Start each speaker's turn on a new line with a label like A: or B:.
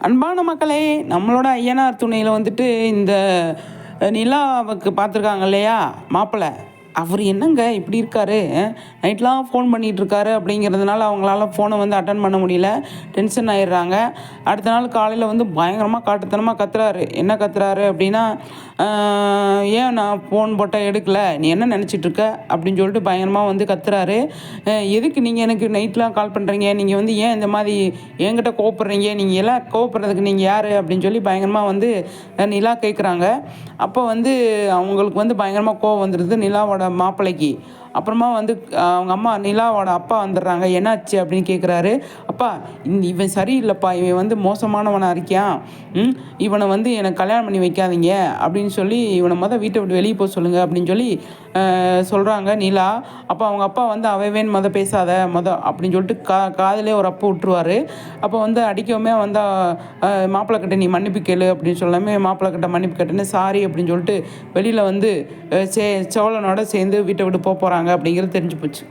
A: அன்பான மக்களே நம்மளோட ஐயனார் துணையில் வந்துட்டு இந்த நிலாவுக்கு பார்த்துருக்காங்க இல்லையா? மாப்பிள்ளை அவர் என்னங்க இப்படி இருக்காரு? நைட்லாம் ஃபோன் பண்ணிகிட்டு இருக்காரு அப்படிங்கிறதுனால அவங்களால ஃபோனை வந்து அட்டன் பண்ண முடியல. டென்ஷன் ஆயிடுறாங்க. அடுத்த நாள் காலையில் வந்து பயங்கரமாக காட்டுத்தனமாக கத்துறாரு. என்ன கத்துறாரு அப்படின்னா ஏன் நான் ஃபோன் போட்டால் எடுக்கல? நீ என்ன நினச்சிட்டு இருக்க அப்படின்னு சொல்லிட்டு பயங்கரமாக வந்து கத்துறாரு. எதுக்கு நீங்கள் எனக்கு நைட்லாம் கால் பண்ணுறீங்க நீங்கள் வந்து ஏன் இந்த மாதிரி என்கிட்ட கோவப்படுறீங்க? நீங்கள் எல்லாம் கோவப்படுறதுக்கு நீங்கள் யார்? அப்படின்னு சொல்லி பயங்கரமாக வந்து நிலா கேட்குறாங்க அப்போ வந்து அவங்களுக்கு வந்து பயங்கரமாக கோவம் வந்துடுது நிலாவோட மாப்பிள்ளைக்கு அப்புறமா வந்து அவங்க அம்மா நிலாவோட அப்பா வந்துடுறாங்க. என்னாச்சு அப்படின்னு கேட்குறாரு அப்பா இவன் சரியில்லைப்பா இவன் வந்து மோசமானவனாக இருக்கியான் இவனை வந்து எனக்கு கல்யாணம் பண்ணி வைக்காதீங்க அப்படின்னு சொல்லி இவனை மொதல் வீட்டை விட்டு வெளியே போக சொல்லுங்கள் அப்படின்னு சொல்லி சொல்கிறாங்க நிலா. அப்போ அவங்க அப்பா வந்து அவைவேன் மொதல் பேசாத மொதல் அப்படின்னு சொல்லிட்டு கா காதலே ஒரு அப்போ விட்டுருவாரு. அப்போ வந்து அடிக்கவுமே வந்து மாப்பிள்ளை கிட்ட நீ மன்னிப்பு கேளு அப்படின்னு சொல்லாமே மாப்பிள்ளை கிட்ட மன்னிப்பு கேட்டுன்னு சாரி அப்படின்னு சொல்லிட்டு வெளியில் வந்து சே சோழனோட சேர்ந்து வீட்டை விட்டு போக போகிறாங்க அப்படிங்கிறது தெரிஞ்சு போச்சு.